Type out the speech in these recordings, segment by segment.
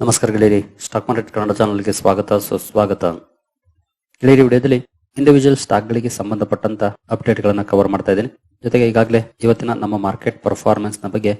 ನಮಸ್ಕಾರ ಗೆಳೆಯರಿ. Stock market Kannada ಚಾನಲ್ಗೆ ಸ್ವಾಗತ, ಸುಸ್ವಾಗತ. ಗೆಳೆಯರಿ, ವಿಡಿಯೋದಲ್ಲಿ ಇಂಡಿವಿಜುವಲ್ ಸ್ಟಾಕ್ಗಳಿಗೆ ಸಂಬಂಧಪಟ್ಟಂತ ಅಪ್ಡೇಟ್ ಗಳನ್ನ ಕವರ್ ಮಾಡ್ತಾ ಇದ್ದೀನಿ. ಜೊತೆಗೆ ಈಗಾಗಲೇ ಇವತ್ತಿನ ನಮ್ಮ ಮಾರ್ಕೆಟ್ ಪರ್ಫಾರ್ಮೆನ್ಸ್ನ ಬಗ್ಗೆ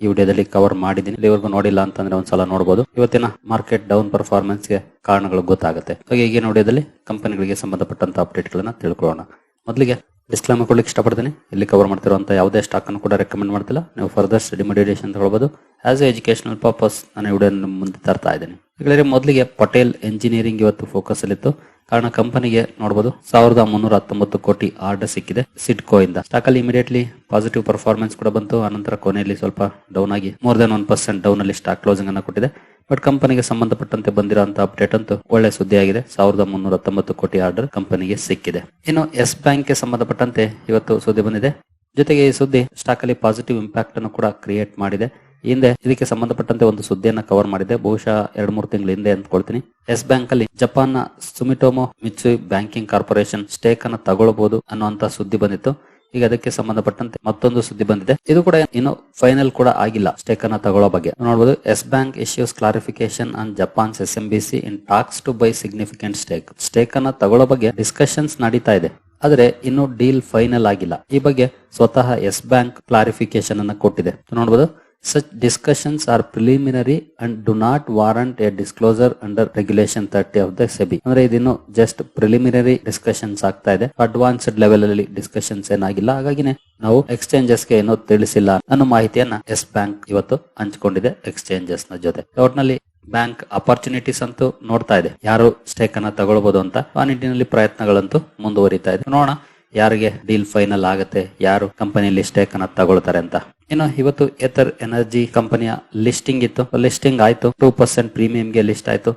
ಈ ವಿಡಿಯೋದಲ್ಲಿ ಕವರ್ ಮಾಡಿದ್ದೀನಿ. ಇಲ್ಲಿವರೆಗೂ ನೋಡಿಲ್ಲ ಅಂತಂದ್ರೆ ಒಂದ್ಸಲ ನೋಡಬಹುದು ಇವತ್ತಿನ ಮಾರ್ಕೆಟ್ ಡೌನ್ ಪರ್ಫಾರ್ಮೆನ್ಸ್ಗೆ ಕಾರಣಗಳು ಗೊತ್ತಾಗುತ್ತೆ. ಹಾಗೆ ಈಗಿನ ವಿಡಿಯೋದಲ್ಲಿ ಕಂಪನಿಗಳಿಗೆ ಸಂಬಂಧಪಟ್ಟಂತ ಅಪ್ಡೇಟ್ ಗಳನ್ನ ತಿಳ್ಕೊಳ್ಳೋಣ. ಮೊದಲಿಗೆ ಡಿಸ್ಕ್ಲೈಮರ್ ಕೊಡ್ಲಿಕ್ಕೆ ಇಷ್ಟಪಡ್ತೀನಿ. ಇಲ್ಲಿ ಕವರ್ ಮಾಡ್ತಿರುವಂಥ ಯಾವುದೇ ಸ್ಟಾಕ್ ಅನ್ನು ಕೂಡ ರೆಕಮೆಂಡ್ ಮಾಡ್ತಿಲ್ಲ. ನೀವು ಫರ್ದರ್ ಸ್ಟಡಿ ಮಾಡಿರೇಷನ್ ಅಂತ ಹೇಳ್ಬೋದು ಆಸ್ ಎ ಎಜುಕೇಶನಲ್ ಪರ್ಪಸ್ ನಾನು ವಿಡಿಯೋ ಮುಂದೆ ತರ್ತಾ ಇದ್ದೀನಿ. ಹೇಳಿದ್ರೆ ಮೊದಲಿಗೆ ಪಟೇಲ್ ಎಂಜಿನಿಯರಿಂಗ್ ಇವತ್ತು ಫೋಕಸ್ ಅಲ್ಲಿತ್ತು. ಕಾರಣ ಕಂಪನಿಗೆ ನೋಡಬಹುದು ಸಾವಿರದ ಮುನ್ನೂರ ಹತ್ತೊಂಬತ್ತು ಕೋಟಿ ಆರ್ಡರ್ ಸಿಕ್ಕಿದೆ ಸಿಡ್ಕೋ ಇಂದ. ಸ್ಟಾಕ್ ಅಲ್ಲಿ ಇಮಿಡಿಯೇಟ್ಲಿ ಪಾಸಿಟಿವ್ ಪರ್ಫಾರ್ಮೆನ್ಸ್ ಕೂಡ ಬಂತು. ಆನಂತರ ಕೊನೆಯಲ್ಲಿ ಸ್ವಲ್ಪ ಡೌನ್ ಆಗಿ more than one percent down ಅಲ್ಲಿ ಸ್ಟಾಕ್ ಕ್ಲೋಸಿಂಗ್ ಅನ್ನ ಕೊಟ್ಟಿದೆ. ಬಟ್ ಕಂಪನಿಗೆ ಸಂಬಂಧಪಟ್ಟಂತೆ ಬಂದಿರುವಂತಹ ಅಪ್ಡೇಟ್ ಅಂತೂ ಒಳ್ಳೆ ಸುದ್ದಿ ಆಗಿದೆ. ಸಾವಿರದ ಮುನ್ನೂರ ಹತ್ತೊಂಬತ್ತು ಕೋಟಿ ಆರ್ಡರ್ ಕಂಪನಿಗೆ ಸಿಕ್ಕಿದೆ. ಇನ್ನು ಎಸ್ ಬ್ಯಾಂಕ್ಗೆ ಸಂಬಂಧಪಟ್ಟಂತೆ ಇವತ್ತು ಸುದ್ದಿ ಬಂದಿದೆ. ಜೊತೆಗೆ ಈ ಸುದ್ದಿ ಸ್ಟಾಕ್ ಅಲ್ಲಿ ಪಾಸಿಟಿವ್ ಇಂಪ್ಯಾಕ್ಟ್ ಅನ್ನು ಕೂಡ ಕ್ರಿಯೇಟ್ ಮಾಡಿದೆ. ಹಿಂದೆ ಇದಕ್ಕೆ ಸಂಬಂಧಪಟ್ಟಂತೆ ಒಂದು ಸುದ್ದಿಯನ್ನ ಕವರ್ ಮಾಡಿದೆ ಬಹುಶಃ ಎರಡ್ ಮೂರು ತಿಂಗಳ ಹಿಂದೆ ಅಂದ್ಕೊಳ್ತೀನಿ. ಎಸ್ ಬ್ಯಾಂಕ್ ಅಲ್ಲಿ ಜಪಾನ್ನ Sumitomo Mitsui banking corporation stake ಅನ್ನು ತಗೊಳ್ಬಹುದು ಅನ್ನುವಂತ ಸುದ್ದಿ ಬಂದಿತ್ತು. ಈಗ ಅದಕ್ಕೆ ಸಂಬಂಧಪಟ್ಟಂತೆ ಮತ್ತೊಂದು ಸುದ್ದಿ ಬಂದಿದೆ. ಇದು ಕೂಡ ಇನ್ನು ಫೈನಲ್ ಕೂಡ ಆಗಿಲ್ಲ ಸ್ಟೇಕ್ ಅನ್ನ ತಗೊಳ್ಳೋ ಬಗ್ಗೆ. ನೋಡಬಹುದು Yes Bank issues clarification on Japan's S M B C in talks to buy significant stake. Stake ಅನ್ನ ತಗೊಳ್ಳೋ ಬಗ್ಗೆ ಡಿಸ್ಕಷನ್ಸ್ ನಡೀತಾ ಇದೆ. ಆದರೆ ಇನ್ನು ಡೀಲ್ ಫೈನಲ್ ಆಗಿಲ್ಲ. ಈ ಬಗ್ಗೆ ಸ್ವತಃ ಎಸ್ ಬ್ಯಾಂಕ್ ಕ್ಲಾರಿಫಿಕೇಶನ್ ಅನ್ನ ಕೊಟ್ಟಿದೆ. ನೋಡಬಹುದು such discussions are preliminary and do not warrant a disclosure under regulation 30 of the SEBI. ಅಂದ್ರೆ ಇದಿನ್ನು ಜಸ್ಟ್ ಪ್ರಿಲಿಮಿನರಿ ಡಿಸ್ಕಷನ್ಸ್ ಆಗ್ತಾ ಇದೆ. ಅಡ್ವಾನ್ಸ್ಡ್ ಲೆವೆಲ್ ಅಲ್ಲಿ ಡಿಸ್ಕಷನ್ಸ್ ಏನಾಗಿಲ್ಲ. ಹಾಗಾಗಿನೇ ನಾವು ಎಕ್ಸ್ಚೇಂಜಸ್ಗೆ ಏನೋ ತಿಳಿಸಿಲ್ಲ ಅನ್ನೋ ಮಾಹಿತಿಯನ್ನ ಎಸ್ ಬ್ಯಾಂಕ್ ಇವತ್ತು ಹಂಚಿಕೊಂಡಿದೆ ಎಕ್ಸ್ಚೇಂಜಸ್ನ ಜೊತೆ. ಒಟ್ನಲ್ಲಿ ಬ್ಯಾಂಕ್ ಅಪರ್ಚುನಿಟೀಸ್ ಅಂತೂ ನೋಡ್ತಾ ಇದೆ. ಯಾರು ಸ್ಟೇಕ್ ಅನ್ನ ತಗೊಳ್ಬಹುದು ಅಂತ ಆ ನಿಟ್ಟಿನಲ್ಲಿ ಪ್ರಯತ್ನಗಳಂತೂ ಮುಂದುವರಿತಾ ಇದೆ. ನೋಡೋಣ ಯಾರಿಗೆ ಡೀಲ್ ಫೈನಲ್ ಆಗುತ್ತೆ, ಯಾರು ಕಂಪನಿಯಲ್ಲಿ ಸ್ಟೇಕ್ ಅನ್ನ ತಗೊಳ್ತಾರೆ ಅಂತ. ಇನ್ನು ಇವತ್ತು ಎಥರ್ ಎನರ್ಜಿ ಕಂಪನಿಯ ಲಿಸ್ಟಿಂಗ್ ಇತ್ತು. ಲಿಸ್ಟಿಂಗ್ ಆಯ್ತು. ಟೂ ಪರ್ಸೆಂಟ್ ಪ್ರೀಮಿಯಂಗೆ ಲಿಸ್ಟ್ ಆಯ್ತು.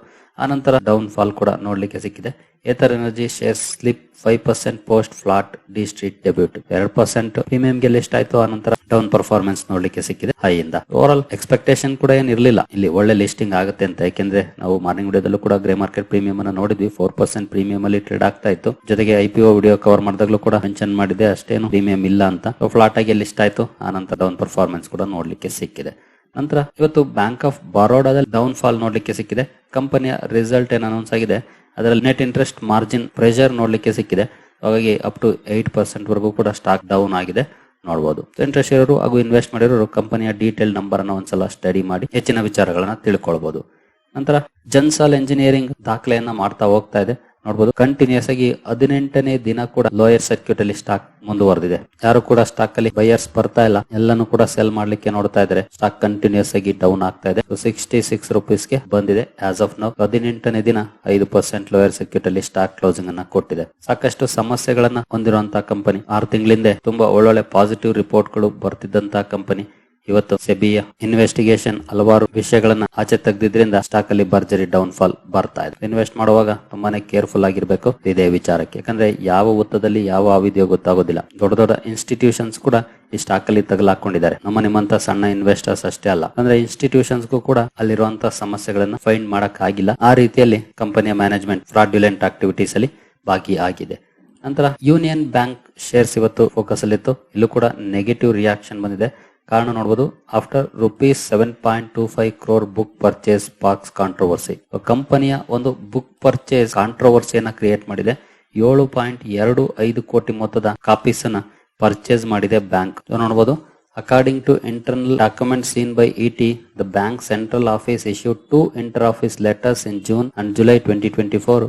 ಆನಂತರ ಡೌನ್ ಫಾಲ್ ಕೂಡ ನೋಡ್ಲಿಕ್ಕೆ ಸಿಕ್ಕಿದೆ. Ather energy share slip five percent post flat D street debut ಎರಡ್ ಪರ್ಸೆಂಟ್ ಪ್ರೀಮಿಯಂ ಗೆ ಲಿಸ್ಟ್ ಆಯ್ತು, ಆನಂತರ ಡೌನ್ ಪರ್ಫಾರ್ಮೆನ್ಸ್ ನೋಡ್ಲಿಕ್ಕೆ ಸಿಕ್ಕಿದೆ ಹೈ ಇಂದ ಓವರ್ ಎಕ್ಸ್ಪೆಕ್ಟೇಷನ್ ಕೂಡ ಏನ್ ಇರಲಿಲ್ಲ. ಇಲ್ಲಿ ಒಳ್ಳೆ ಲಿಸ್ಟಿಂಗ್ ಆಗುತ್ತೆ ಅಂತ ಯಾಕೆಂದ್ರೆ ನಾವು ಮಾರ್ನಿಂಗ್ ವಿಡಿಯೋದಲ್ಲೂ ಕೂಡ ಗ್ರೇ ಮಾರ್ಕೆಟ್ ಪ್ರೀಮಿಯಂ ಅನ್ನು ನೋಡಿದ್ವಿ. ಫೋರ್ ಪರ್ಸೆಂಟ್ ಪ್ರೀಮಿಯಂ ಅಲ್ಲಿ ಟ್ರೇಡ್ ಆಗ್ತಾ ಇತ್ತು. ಜೊತೆಗೆ ಐ ವಿಡಿಯೋ ಕವರ್ ಮಾಡಿದಾಗ್ಲೂ ಕೂಡ ಮೆನ್ಷನ್ ಮಾಡಿದೆ, ಅಷ್ಟೇನು ಪ್ರೀಮಿಯಂ ಇಲ್ಲ ಅಂತ. ಫ್ಲಾಟ್ ಆಗಿ ಲಿಸ್ಟ್ ಆಯ್ತು, ಆನಂತರ ಡೌನ್ ಪರ್ಫಾರ್ಮೆನ್ಸ್ ಕೂಡ ನೋಡ್ಲಿಕ್ಕೆ ಸಿಕ್ಕಿದೆ. ನಂತರ ಇವತ್ತು ಬ್ಯಾಂಕ್ ಆಫ್ ಬರೋಡಾದಲ್ಲಿ ಡೌನ್ ಫಾಲ್ ನೋಡ್ಲಿಕ್ಕೆ ಸಿಕ್ಕಿದೆ. ಕಂಪನಿಯ ರಿಸಲ್ಟ್ ಏನ್ ಅನೌನ್ಸ್ ಆಗಿದೆ. ಅದರಲ್ಲಿ ನೆಟ್ ಇಂಟ್ರೆಸ್ಟ್ ಮಾರ್ಜಿನ್ ಪ್ರೆಷರ್ ನೋಡ್ಲಿಕ್ಕೆ ಸಿಕ್ಕಿದೆ. ಹಾಗಾಗಿ ಅಪ್ ಟು ಏಟ್ ಪರ್ಸೆಂಟ್ ವರೆಗೂ ಕೂಡ ಸ್ಟಾಕ್ ಡೌನ್ ಆಗಿದೆ. ನೋಡಬಹುದು ಇಂಟ್ರೆಸ್ಟ್ ಇರೋರು ಹಾಗೂ ಇನ್ವೆಸ್ಟ್ ಮಾಡಿರೋರು ಕಂಪನಿಯ ಡೀಟೇಲ್ ನಂಬರ್ ಅನ್ನು ಒಂದ್ಸಲ ಸ್ಟಡಿ ಮಾಡಿ ಹೆಚ್ಚಿನ ವಿಚಾರಗಳನ್ನ ತಿಳ್ಕೊಳ್ಬಹುದು ನಂತರ ಜನ್ಸಾಲ್ ಎಂಜಿನಿಯರಿಂಗ್ ದಾಖಲೆಯನ್ನ ಮಾಡ್ತಾ ಹೋಗ್ತಾ ಇದೆ. ನೋಡಬಹುದು ಕಂಟಿನ್ಯೂಸ್ ಆಗಿ ಹದಿನೆಂಟನೇ ದಿನ ಕೂಡ ಲೋಯರ್ ಸರ್ಕ್ಯೂಟ್ ಅಲ್ಲಿ ಸ್ಟಾಕ್ ಮುಂದುವರೆದಿದೆ. ಯಾರು ಕೂಡ ಸ್ಟಾಕ್ ಅಲ್ಲಿ ಬೈಯರ್ಸ್ ಬರ್ತಾ ಇಲ್ಲ. ಎಲ್ಲಾನು ಕೂಡ ಸೆಲ್ ಮಾಡ್ಲಿಕ್ಕೆ ನೋಡ್ತಾ ಇದ್ದಾರೆ. ಸ್ಟಾಕ್ ಕಂಟಿನ್ಯೂಸ್ ಆಗಿ ಡೌನ್ ಆಗ್ತಾ ಇದೆ. ಸಿಕ್ಸ್ಟಿ ಸಿಕ್ಸ್ ರುಪೀಸ್ಗೆ ಬಂದಿದೆ ಆಸ್ ಆಫ್ ನೌ ಹದಿನೆಂಟನೇ ದಿನ ಐದು ಪರ್ಸೆಂಟ್ ಲೋಯರ್ ಸರ್ಕ್ಯೂಟ್ ಅಲ್ಲಿ ಸ್ಟಾಕ್ ಕ್ಲೋಸಿಂಗ್ ಅನ್ನ ಕೊಟ್ಟಿದೆ. ಸಾಕಷ್ಟು ಸಮಸ್ಯೆಗಳನ್ನ ಹೊಂದಿರುವಂತಹ ಕಂಪನಿ ಆರು ತಿಂಗಳಿಂದ ತುಂಬಾ ಒಳ್ಳೊಳ್ಳೆ ಪಾಸಿಟಿವ್ ರಿಪೋರ್ಟ್ಗಳು ಬರ್ತಿದ್ದಂತಹ ಕಂಪನಿ ಇವತ್ತು ಸೆಬಿಯ ಇನ್ವೆಸ್ಟಿಗೇಷನ್ ಹಲವಾರು ವಿಷಯಗಳನ್ನ ಆಚೆ ತೆಗೆದಿದ್ರಿಂದ ಸ್ಟಾಕ್ ಅಲ್ಲಿ ಭರ್ಜರಿ ಡೌನ್ ಫಾಲ್ ಬರ್ತಾ ಇದೆ. ಇನ್ವೆಸ್ಟ್ ಮಾಡುವಾಗ ತುಂಬಾನೇ ಕೇರ್ಫುಲ್ ಆಗಿರ್ಬೇಕು. ಇದೇ ವಿಚಾರಕ್ಕೆ. ಯಾಕಂದ್ರೆ ಯಾವ ಒತ್ತದಲ್ಲಿ ಯಾವ ಅವಧಿಯೋ ಗೊತ್ತಾಗೋದಿಲ್ಲ. ದೊಡ್ಡ ದೊಡ್ಡ ಇನ್ಸ್ಟಿಟ್ಯೂಷನ್ಸ್ ಕೂಡ ಈ ಸ್ಟಾಕ್ ಅಲ್ಲಿ ತಗಲಾಕೊಂಡಿದ್ದಾರೆ. ನಮ್ಮ ನಿಮ್ಮಂತ ಸಣ್ಣ ಇನ್ವೆಸ್ಟರ್ಸ್ ಅಷ್ಟೇ ಅಲ್ಲ. ಅಂದ್ರೆ ಇನ್ಸ್ಟಿಟ್ಯೂಷನ್ಸ್ ಕೂಡ ಅಲ್ಲಿರುವಂತಹ ಸಮಸ್ಯೆಗಳನ್ನ ಫೈಂಡ್ ಮಾಡಕ್ ಆಗಿಲ್ಲ ಆ ರೀತಿಯಲ್ಲಿ ಕಂಪನಿಯ ಮ್ಯಾನೇಜ್ಮೆಂಟ್ ಫ್ರಾಡ್ಯುಲೆಂಟ್ ಆಕ್ಟಿವಿಟೀಸ್ ಅಲ್ಲಿ ಭಾಗಿಯಾಗಿದೆ ನಂತರ ಯೂನಿಯನ್ ಬ್ಯಾಂಕ್ ಶೇರ್ಸ್ ಇವತ್ತು ಫೋಕಸ್ ಅಲ್ಲಿತ್ತು. ಇಲ್ಲೂ ಕೂಡ ನೆಗೆಟಿವ್ ರಿಯಾಕ್ಷನ್ ಬಂದಿದೆ. ಕಾರಣ ನೋಡಬಹುದು after rupees seven point two five crore book purchase sparks controversy ಕಂಪನಿಯ ಒಂದು ಬುಕ್ ಪರ್ಚೇಸ್ ಕಾಂಟ್ರವರ್ಸಿಯನ್ನ ಕ್ರಿಯೇಟ್ ಮಾಡಿದೆ. ಏಳು ಪಾಯಿಂಟ್ ಎರಡು ಐದು ಕೋಟಿ ಮೊತ್ತದ ಕಾಪೀಸ್ ಅನ್ನ ಪರ್ಚೇಸ್ ಮಾಡಿದೆ ಬ್ಯಾಂಕ್ ನೋಡಬಹುದು according to internal document seen by ET the bank central office issue to inter office letters in June and July twenty twenty four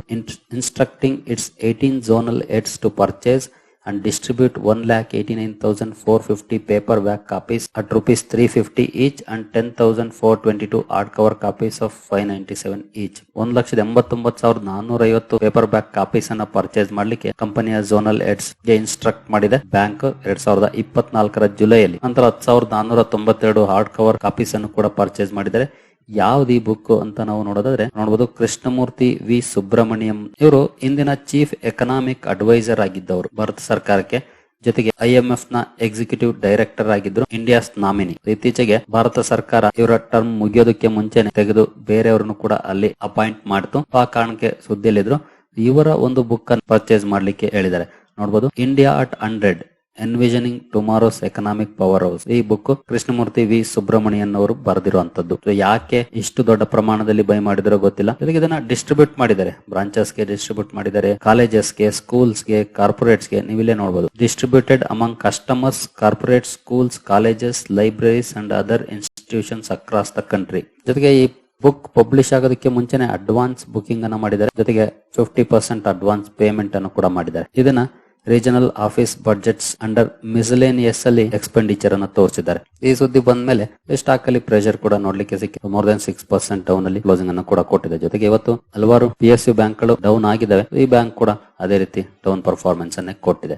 instructing its eighteen zonal heads to purchase and distribute 1 lakh 89,450 paperback copies at rupees 350 each and 10,422 hardcover copies of 597 each. ಒಂದು ಲಕ್ಷದ ಎಂಬತ್ತೊಂಬತ್ತು ಸಾವಿರದ ನಾನ್ನೂರ ಐವತ್ತು paper back copies ಅನ್ನ purchase ಮಾಡ್ಲಿಕ್ಕೆ ಕಂಪನಿಯ zonal ಹೆಡ್ಸ್ಗೆ ಇನ್ಸ್ಟ್ರಕ್ಟ್ ಮಾಡಿದೆ. ಬ್ಯಾಂಕ್ ಎರಡ್ ಸಾವಿರದ ಇಪ್ಪತ್ನಾಲ್ಕರ ಜುಲೈಯಲ್ಲಿ. ನಂತರ ಹತ್ತು ಸಾವಿರದ ನಾನ್ನೂರ ತೊಂಬತ್ತೆರಡು ಹಾರ್ಡ್ ಕವರ್ ಕಾಪೀಸ್ ಅನ್ನು ಕೂಡ ಪರ್ಚೇಸ್ ಮಾಡಿದ್ದಾರೆ. ಯಾವ್ದು ಈ ಬುಕ್ ಅಂತ ನಾವು ನೋಡೋದಾದ್ರೆ ನೋಡಬಹುದು ಕೃಷ್ಣಮೂರ್ತಿ ವಿ. ಸುಬ್ರಹ್ಮಣ್ಯಂ. ಇವರು ಇಂದಿನ ಚೀಫ್ ಎಕನಾಮಿಕ್ ಅಡ್ವೈಸರ್ ಆಗಿದ್ದವರು ಭಾರತ ಸರ್ಕಾರಕ್ಕೆ. ಜೊತೆಗೆ ಐಎಂಎಫ್ನ ಎಕ್ಸಿಕ್ಯೂಟಿವ್ ಡೈರೆಕ್ಟರ್ ಆಗಿದ್ರು ಇಂಡಿಯಾಸ್ ನಾಮಿನಿ ಇತ್ತೀಚೆಗೆ ಭಾರತ ಸರ್ಕಾರ ಇವರ ಟರ್ಮ್ ಮುಗಿಯೋದಕ್ಕೆ ಮುಂಚೆನೆ ತೆಗೆದು ಬೇರೆಯವರನ್ನು ಕೂಡ ಅಲ್ಲಿ ಅಪಾಯಿಂಟ್ ಮಾಡ್ತು. ಆ ಕಾರಣಕ್ಕೆ ಸುದ್ದಿಯಲ್ಲಿದ್ರು, ಇವರ ಒಂದು ಬುಕ್ ಅನ್ನು ಪರ್ಚೇಸ್ ಮಾಡ್ಲಿಕ್ಕೆ ಹೇಳಿದ್ದಾರೆ. ನೋಡಬಹುದು India at hundred envisioning tomorrow's economic powerhouse ಈ ಬುಕ್ ಕೃಷ್ಣಮೂರ್ತಿ ವಿ. ಸುಬ್ರಹ್ಮಣ್ಯನ್ ಅವರು ಬರೆದಿರುವಂತದ್ದು ಯಾಕೆ ಇಷ್ಟು ದೊಡ್ಡ ಪ್ರಮಾಣದಲ್ಲಿ ಬೈ ಮಾಡಿದಿರೋ ಗೊತ್ತಿಲ್ಲ. ಜೊತೆಗೆ ಇದನ್ನ ಡಿಸ್ಟ್ರಿಬ್ಯೂಟ್ ಮಾಡಿದ್ದಾರೆ. ಬ್ರಾಂಚಸ್ಗೆ ಡಿಸ್ಟ್ರಿಬ್ಯೂಟ್ ಮಾಡಿದ್ದಾರೆ. ಕಾಲೇಜಸ್ಗೆ ಸ್ಕೂಲ್ಸ್ಗೆ ಕಾರ್ಪೊರೇಟ್ಸ್ಗೆ ನೀವಿಲ್ಲೇ ನೋಡಬಹುದು distributed among customers corporate schools colleges libraries and other institutions across the country ಜೊತೆಗೆ ಈ ಬುಕ್ ಪಬ್ಲಿಷ್ ಆಗೋದಕ್ಕೆ ಮುಂಚೆನೆ ಅಡ್ವಾನ್ಸ್ ಬುಕಿಂಗ್ ಅನ್ನ ಮಾಡಿದ್ದಾರೆ. ಜೊತೆಗೆ ಫಿಫ್ಟಿ ಪರ್ಸೆಂಟ್ ಅಡ್ವಾನ್ಸ್ ಪೇಮೆಂಟ್ ಅನ್ನು ಕೂಡ ಮಾಡಿದ್ದಾರೆ. ಇದನ್ನ regional office budgets under miscellaneous ಅಲ್ಲಿ ಎಕ್ಸ್ಪೆಂಡಿಚರ್ ಅನ್ನು ತೋರಿಸಿದ್ದಾರೆ. ಈ ಸುದ್ದಿ ಬಂದ ಮೇಲೆ ಸ್ಟಾಕ್ ಅಲ್ಲಿ ಪ್ರೆಷರ್ ಕೂಡ ನೋಡ್ಲಿಕ್ಕೆ ಸಿಕ್ಕಿದೆ more than six percent down ಅಲ್ಲಿ ಕ್ಲೋಸಿಂಗ್ ಅನ್ನು ಕೂಡ ಕೊಟ್ಟಿದೆ. ಜೊತೆಗೆ ಇವತ್ತು ಹಲವಾರು ಪಿ ಎಸ್ ಯು ಬ್ಯಾಂಕ್ಗಳು ಡೌನ್ ಆಗಿದ್ದಾವೆ. ಈ ಬ್ಯಾಂಕ್ ಕೂಡ ಅದೇ ರೀತಿ ಡೌನ್ ಪರ್ಫಾರ್ಮೆನ್ಸ್ ಅನ್ನೇ ಕೊಟ್ಟಿದೆ.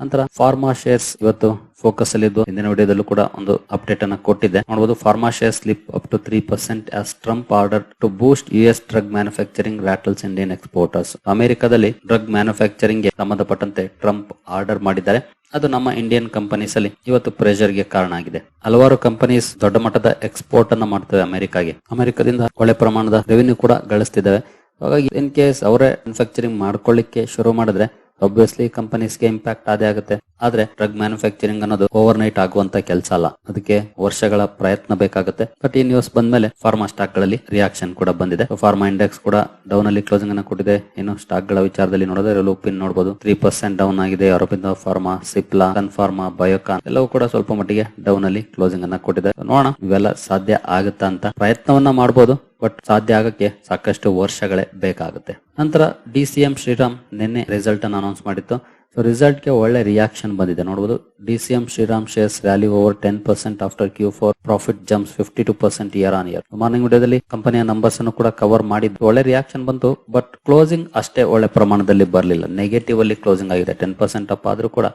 ನಂತರ ಫಾರ್ಮಾ ಶೇರ್ಸ್ ಇವತ್ತು ಫೋಕಸ್ ಅಲ್ಲಿ ಇದ್ದು ಹಿಂದಿನ ವಿಡಿಯೋದಲ್ಲೂ ಕೂಡ ಒಂದು ಅಪ್ಡೇಟ್ ಅನ್ನ ಕೊಟ್ಟಿದೆ ನೋಡಬಹುದು pharma share slip up to three percent as Trump order to boost U S drug manufacturing rattles Indian exporters ಅಮೆರಿಕದಲ್ಲಿ ಡ್ರಗ್ ಮ್ಯಾನುಫ್ಯಾಕ್ಚರಿಂಗ್ಗೆ ಸಂಬಂಧಪಟ್ಟಂತೆ ಟ್ರಂಪ್ ಆರ್ಡರ್ ಮಾಡಿದ್ದಾರೆ. ಅದು ನಮ್ಮ ಇಂಡಿಯನ್ ಕಂಪನೀಸ್ ಅಲ್ಲಿ ಇವತ್ತು ಪ್ರೆಷರ್ಗೆ ಕಾರಣ ಆಗಿದೆ. ಹಲವಾರು ಕಂಪನೀಸ್ ದೊಡ್ಡ ಮಟ್ಟದ ಎಕ್ಸ್ಪೋರ್ಟ್ ಅನ್ನ ಮಾಡ್ತವೆ ಅಮೆರಿಕಾಗೆ. ಅಮೆರಿಕದಿಂದ ಒಳ್ಳೆ ಪ್ರಮಾಣದ ರೆವಿನ್ಯೂ ಕೂಡ ಗಳಿಸ್ತಿದ್ದಾವೆ. ಹಾಗಾಗಿ ಇನ್ ಕೇಸ್ ಅವರೇ ಮ್ಯಾನುಫ್ಯಾಕ್ಚರಿಂಗ್ ಮಾಡ್ಕೊಳ್ಳಿಕ್ಕೆ ಶುರು ಮಾಡಿದ್ರೆ ಒಬ್ವಿಯಸ್ಲಿ ಕಂಪನೀಸ್ಗೆ ಇಂಪ್ಯಾಕ್ಟ್ ಅದೇ ಆಗುತ್ತೆ. ಆದ್ರೆ ಡ್ರಗ್ ಮ್ಯಾನುಫ್ಯಾಕ್ಚರಿಂಗ್ ಅನ್ನೋದು ಓವರ್ ನೈಟ್ ಆಗುವಂತ ಕೆಲಸ ಅಲ್ಲ. ಅದಕ್ಕೆ ವರ್ಷಗಳ ಪ್ರಯತ್ನ ಬೇಕಾಗುತ್ತೆ. ಬಟ್ ಈ ನ್ಯೂಸ್ ಬಂದ್ಮೇಲೆ ಫಾರ್ಮಾ ಸ್ಟಾಕ್ಗಳಲ್ಲಿ ರಿಯಾಕ್ಷನ್ ಕೂಡ ಬಂದಿದೆ. ಫಾರ್ಮಾ ಇಂಡೆಕ್ಸ್ ಕೂಡ ಡೌನ್ ಅಲ್ಲಿ ಕ್ಲೋಸಿಂಗ್ ಅನ್ನು ಕೊಟ್ಟಿದೆ. ಇನ್ನು ಸ್ಟಾಕ್ಗಳ ವಿಚಾರದಲ್ಲಿ ನೋಡಿದ್ರೆ ಲೂಪಿನ್ ನೋಡಬಹುದು ತ್ರೀ ಪರ್ಸೆಂಟ್ ಡೌನ್ ಆಗಿದೆ. ಅರಬಿಂದ ಫಾರ್ಮಾ ಸಿಪ್ಲಾ ಸನ್ ಫಾರ್ಮಾ ಬಯೋಕಾನ್ ಎಲ್ಲವೂ ಕೂಡ ಸ್ವಲ್ಪ ಮಟ್ಟಿಗೆ ಡೌನ್ ಅಲ್ಲಿ ಕ್ಲೋಸಿಂಗ್ ಅನ್ನ ಕೊಟ್ಟಿದೆ. ನೋಡೋಣ ಇವೆಲ್ಲ ಸಾಧ್ಯ ಆಗುತ್ತಾ ಅಂತ ಪ್ರಯತ್ನವನ್ನ ಮಾಡಬಹುದು ಬಟ್ ಸಾಧ್ಯ ಆಗಕ್ಕೆ ಸಾಕಷ್ಟು ವರ್ಷಗಳೇ ಬೇಕಾಗುತ್ತೆ. ನಂತರ ಡಿ ಸಿ ಎಂ ಶ್ರೀರಾಮ್ ನಿನ್ನೆ ರಿಸಲ್ಟ್ ಅನ್ನು ಅನೌನ್ಸ್ ಮಾಡಿತ್ತು. ಸೊ ರಿಸಲ್ಟ್ಗೆ ಒಳ್ಳೆ ರಿಯಾಕ್ಷನ್ ಬಂದಿದೆ. ನೋಡಬಹುದು D C M Shriram shares value over ten percent after Q four profit jumps fifty two percent year on year morning ವಿಡಿಯೋದಲ್ಲಿ ಕಂಪನಿಯ ನಂಬರ್ಸ್ ಅನ್ನು ಕೂಡ ಕವರ್ ಮಾಡಿದ್ದು ಒಳ್ಳೆ ರಿಯಾಕ್ಷನ್ ಬಂತು ಬಟ್ ಕ್ಲೋಸಿಂಗ್ ಅಷ್ಟೇ ಒಳ್ಳೆ ಪ್ರಮಾಣದಲ್ಲಿ ಬರಲಿಲ್ಲ. ನೆಗೆಟಿವ್ ಅಲ್ಲಿ ಕ್ಲೋಸಿಂಗ್ ಆಗಿದೆ. ಟೆನ್ ಪರ್ಸೆಂಟ್ ಅಪ್ ಆದ್ರೂ ಕೂಡ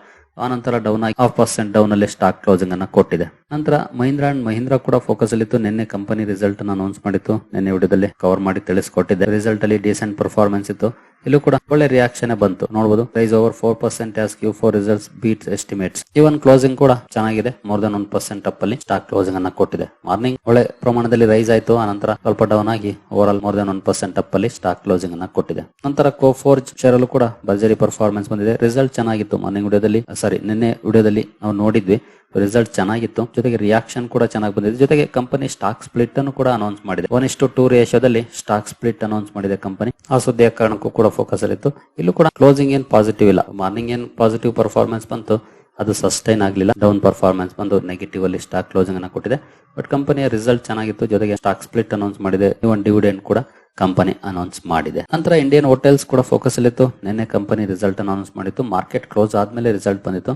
ಆನಂತರ ಡೌನ್ ಆಗಿ ಹಾಫ್ ಪರ್ಸೆಂಟ್ ಡೌನ್ ಅಲ್ಲಿ ಸ್ಟಾಕ್ ಕ್ಲೋಸಿಂಗ್ ಅನ್ನ ಕೊಟ್ಟಿದೆ. ನಂತರ ಮಹೀಂದ್ರ ಅಂಡ್ ಮಹೀಂದ್ರ ಕೂಡ ಫೋಕಸ್ ಅಲ್ಲಿ ನಿನ್ನೆ ಕಂಪನಿ ರಿಸಲ್ಟ್ ಅನ್ನು ಅನೌನ್ಸ್ ಮಾಡಿತ್ತು. ನಿನ್ನೆ ವಿಡಿಯೋದಲ್ಲಿ ಕವರ್ ಮಾಡಿ ತಿಳಿಸ್ಕೊಟ್ಟಿದೆ. ರಿಸಲ್ಟ್ ಅಲ್ಲಿ ಡಿಸೆಂಟ್ ಪರ್ಫಾರ್ಮೆನ್ಸ್ ಇತ್ತು. ಇಲ್ಲೂ ಕೂಡ ಒಳ್ಳೆ ರಿಯಾಕ್ಷನ್ ಬಂತು. ನೋಡಬಹುದು price over four percent as Q four results beat estimates even closing ಕೂಡ ಚೆನ್ನಾಗಿದೆ. More than one percent up ಅಲ್ಲಿ ಸ್ಟಾಕ್ ಕ್ಲೋಸಿಂಗ್ ಅನ್ನ ಕೊಟ್ಟಿದೆ. ಮಾರ್ನಿಂಗ್ ಒಳ್ಳೆ ಪ್ರಮಾಣದಲ್ಲಿ ರೈಸ್ ಆಯ್ತು. ಆನಂತರ ಸ್ವಲ್ಪ ಡೌನ್ ಆಗಿ overall more than one percent up ಅಲ್ಲಿ ಸ್ಟಾಕ್ ಕ್ಲೋಸಿಂಗ್ ಅನ್ನ ಕೊಟ್ಟಿದೆ. ನಂತರ ಕೋ ಫೋರ್ ಶೇರ್ ಅಲ್ಲೂ ಕೂಡ ಭರ್ಜರಿ ಪರ್ಫಾರ್ಮೆನ್ಸ್ ಬಂದಿದೆ. ರಿಸಲ್ಟ್ ಚೆನ್ನಾಗಿತ್ತು. ಮಾರ್ನಿಂಗ್ ವಿಡಿಯೋದಲ್ಲಿ ಸಾರಿ ನಿನ್ನೆ ವಿಡಿಯೋದಲ್ಲಿ ನಾವು ನೋಡಿದ್ವಿ. ರಿಸಲ್ಟ್ ಚೆನ್ನಾಗಿತ್ತು. ಜೊತೆಗೆ ರಿಯಾಕ್ಷನ್ ಕೂಡ ಚೆನ್ನಾಗಿ ಬಂದಿದೆ. ಜೊತೆಗೆ ಕಂಪನಿ ಸ್ಟಾಕ್ ಸ್ಪ್ಲಿಟ್ ಅನ್ನು ಕೂಡ ಅನೌನ್ಸ್ ಮಾಡಿದೆ. ಒನ್ ಇಷ್ಟು ಟೂ ರೇಷಿಯೋದಲ್ಲಿ ಸ್ಟಾಕ್ ಸ್ಪ್ಲಿಟ್ ಅನೌನ್ಸ್ ಮಾಡಿದೆ ಕಂಪನಿ ಆ ಸುದ್ದಿಯ ಕಾರಣಕ್ಕೂ ಕೂಡ ಫೋಕಸ್ ಅಲ್ಲಿತ್ತು ಇಲ್ಲೂ ಕೂಡ ಕ್ಲೋಸಿಂಗ್ ಏನ್ ಪಾಸಿಟಿವ್ ಇಲ್ಲ. ಮಾರ್ನಿಂಗ್ ಏನ್ ಪಾಸಿಟಿವ್ ಪರ್ಫಾರ್ಮೆನ್ಸ್ ಬಂತು, ಅದು ಸಸ್ಟೈನ್ ಆಗಲಿಲ್ಲ. ಡೌನ್ ಪರ್ಫಾರ್ಮೆನ್ಸ್ ಬಂದು ನೆಗೆಟಿವ್ ಅಲ್ಲಿ ಸ್ಟಾಕ್ ಕ್ಲೋಸಿಂಗ್ ಅನ್ನ ಕೊಟ್ಟಿದೆ. ಬಟ್ ಕಂಪನಿಯ ರಿಸಲ್ಟ್ ಚೆನ್ನಾಗಿತ್ತು. ಜೊತೆಗೆ ಸ್ಟಾಕ್ ಸ್ಪ್ಲಿಟ್ ಅನೌನ್ಸ್ ಮಾಡಿದೆ. ಇವನ್ ಡಿವಿಡೆಂಡ್ ಕೂಡ ಕಂಪನಿ ಅನೌನ್ಸ್ ಮಾಡಿದೆ. ನಂತರ ಇಂಡಿಯನ್ ಹೋಟೆಲ್ಸ್ ಕೂಡ ಫೋಕಸ್ ಅಲ್ಲಿತ್ತು ನಿನ್ನೆ ಕಂಪನಿ ರಿಸಲ್ಟ್ ಅನೌನ್ಸ್ ಮಾಡಿತ್ತು. ಮಾರ್ಕೆಟ್ ಕ್ಲೋಸ್ ಆದ್ಮೇಲೆ ರಿಸಲ್ಟ್ ಬಂದಿತ್ತು.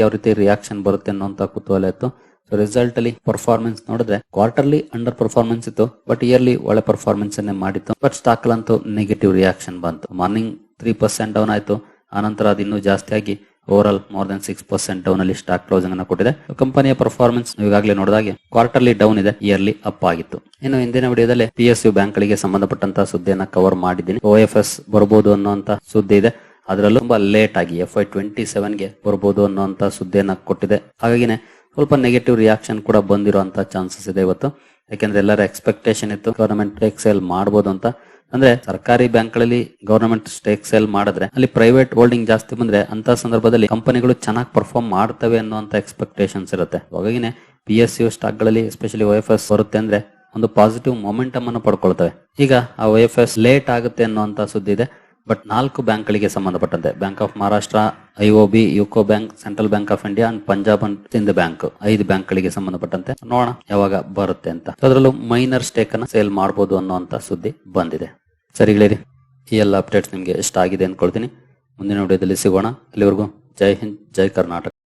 ಯಾವ ರೀತಿ ರಿಯಾಕ್ಷನ್ ಬರುತ್ತೆ ಅನ್ನೋಂತ ಕುತೂಹಲ ಇತ್ತು. ಸೊ ರಿಸಲ್ಟ್ ಅಲ್ಲಿ ಪರ್ಫಾರ್ಮೆನ್ಸ್ ನೋಡಿದ್ರೆ ಕ್ವಾರ್ಟರ್ಲಿ ಅಂಡರ್ ಪರ್ಫಾರ್ಮೆನ್ಸ್ ಇತ್ತು ಬಟ್ ಇಯರ್ಲಿ ಒಳ್ಳೆ ಪರ್ಫಾರ್ಮೆನ್ಸ್ ಅನ್ನೇ ಮಾಡಿತ್ತು. ಬಟ್ ಸ್ಟಾಕ್ ಅಂತೂ ನೆಗೆಟಿವ್ ರಿಯಾಕ್ಷನ್ ಬಂತು. ಮಾರ್ನಿಂಗ್ ತ್ರೀ ಪರ್ಸೆಂಟ್ ಡೌನ್ ಆಯ್ತು. ಆನಂತರ ಅದು ಇನ್ನೂ ಜಾಸ್ತಿ ಆಗಿ overall more than six percent down ಅಲ್ಲಿ ಸ್ಟಾಕ್ ಕ್ಲೋಸಿಂಗ್ ಅನ್ನು ಕೊಟ್ಟಿದೆ. ಕಂಪನಿಯ ಪರ್ಫಾರ್ಮೆನ್ಸ್ ಈಗಾಗಲೇ ನೋಡಿದಾಗೆ ಕ್ವಾರ್ಟರ್ಲಿ ಡೌನ್ ಇದೆ ಇಯರ್ಲಿ ಅಪ್ ಆಗಿತ್ತು. ಇನ್ನು ಹಿಂದಿನ ವಿಡಿಯೋದಲ್ಲಿ ಪಿ ಎಸ್ ಯು ಬ್ಯಾಂಕ್ ಗಳಿಗೆ ಸಂಬಂಧಪಟ್ಟಂತಹ ಸುದ್ದಿಯನ್ನ ಕವರ್ ಮಾಡಿದ್ದೀನಿ. ಓ ಎಫ್ ಎಸ್ ಬರಬಹುದು ಅನ್ನುವಂತ ಸುದ್ದಿ ಇದೆ. ಅದರಲ್ಲೂ ತುಂಬಾ ಲೇಟ್ ಆಗಿ ಎಫ್ ಐ ಟ್ವೆಂಟಿ ಸೆವೆನ್ಗೆ ಬರಬಹುದು ಅನ್ನುವಂತ ಸುದ್ದಿಯನ್ನ ಕೊಟ್ಟಿದೆ. ಹಾಗಾಗಿನೇ ಸ್ವಲ್ಪ ನೆಗೆಟಿವ್ ರಿಯಾಕ್ಷನ್ ಕೂಡ ಬಂದಿರುವಂತ ಚಾನ್ಸಸ್ ಇದೆ ಇವತ್ತು. ಯಾಕೆಂದ್ರೆ ಎಲ್ಲರ ಎಕ್ಸ್ಪೆಕ್ಟೇಷನ್ ಇತ್ತು ಗವರ್ನಮೆಂಟ್ ಟೇಕ್ ಸೇಲ್ ಮಾಡಬಹುದು ಅಂತ. ಅಂದ್ರೆ ಸರ್ಕಾರಿ ಬ್ಯಾಂಕ್ಗಳಲ್ಲಿ ಗವರ್ನಮೆಂಟ್ ಸ್ಟೇಕ್ ಸೇಲ್ ಮಾಡಿದ್ರೆ, ಅಲ್ಲಿ ಪ್ರೈವೇಟ್ ಹೋಲ್ಡಿಂಗ್ ಜಾಸ್ತಿ ಬಂದ್ರೆ ಅಂತ ಸಂದರ್ಭದಲ್ಲಿ ಕಂಪನಿಗಳು ಚೆನ್ನಾಗಿ ಪರ್ಫಾರ್ಮ್ ಮಾಡ್ತವೆ ಅನ್ನುವಂತ ಎಕ್ಸ್ಪೆಕ್ಟೇಷನ್ಸ್ ಇರುತ್ತೆ. ಹಾಗಾಗಿನೇ ಪಿ ಎಸ್ ಯು ಸ್ಟಾಕ್ಗಳಲ್ಲಿ ಎಸ್ಪೆಷಲಿ ಎಫ್ ಎಸ್ ಬರುತ್ತೆ ಅಂದ್ರೆ ಒಂದು ಪಾಸಿಟಿವ್ ಮೊಮೆಂಟಮ್ ಅನ್ನು ಪಡ್ಕೊಳ್ತವೆ. ಈಗ ಆ ಎಫ್ ಎಸ್ ಲೇಟ್ ಆಗುತ್ತೆ ಅನ್ನುವಂತ ಸುದ್ದಿ ಇದೆ. ಬಟ್ ನಾಲ್ಕು ಬ್ಯಾಂಕ್ಗಳಿಗೆ ಸಂಬಂಧಪಟ್ಟಂತೆ bank of Maharashtra I O UCO bank central bank of India and Punjab and Sind bank ಐದು ಬ್ಯಾಂಕ್ಗಳಿಗೆ ಸಂಬಂಧಪಟ್ಟಂತೆ ನೋಡೋಣ ಯಾವಾಗ ಬರುತ್ತೆ ಅಂತ. ಅದರಲ್ಲೂ ಮೈನರ್ ಸ್ಟೇಕ್ ಅನ್ನ ಸೇಲ್ ಮಾಡಬಹುದು ಅನ್ನುವಂತ ಸುದ್ದಿ ಬಂದಿದೆ. ಸರಿಗಳಿರಿ ಈ ಎಲ್ಲ ಅಪ್ಡೇಟ್ಸ್ ನಿಮ್ಗೆ ಇಷ್ಟ ಆಗಿದೆ ಅನ್ಕೊಳ್ತೀನಿ. ಮುಂದಿನ ವಿಡಿಯೋದಲ್ಲಿ ಸಿಗೋಣ. ಅಲ್ಲಿವರೆಗೂ ಜೈ ಹಿಂದ್, ಜೈ ಕರ್ನಾಟಕ.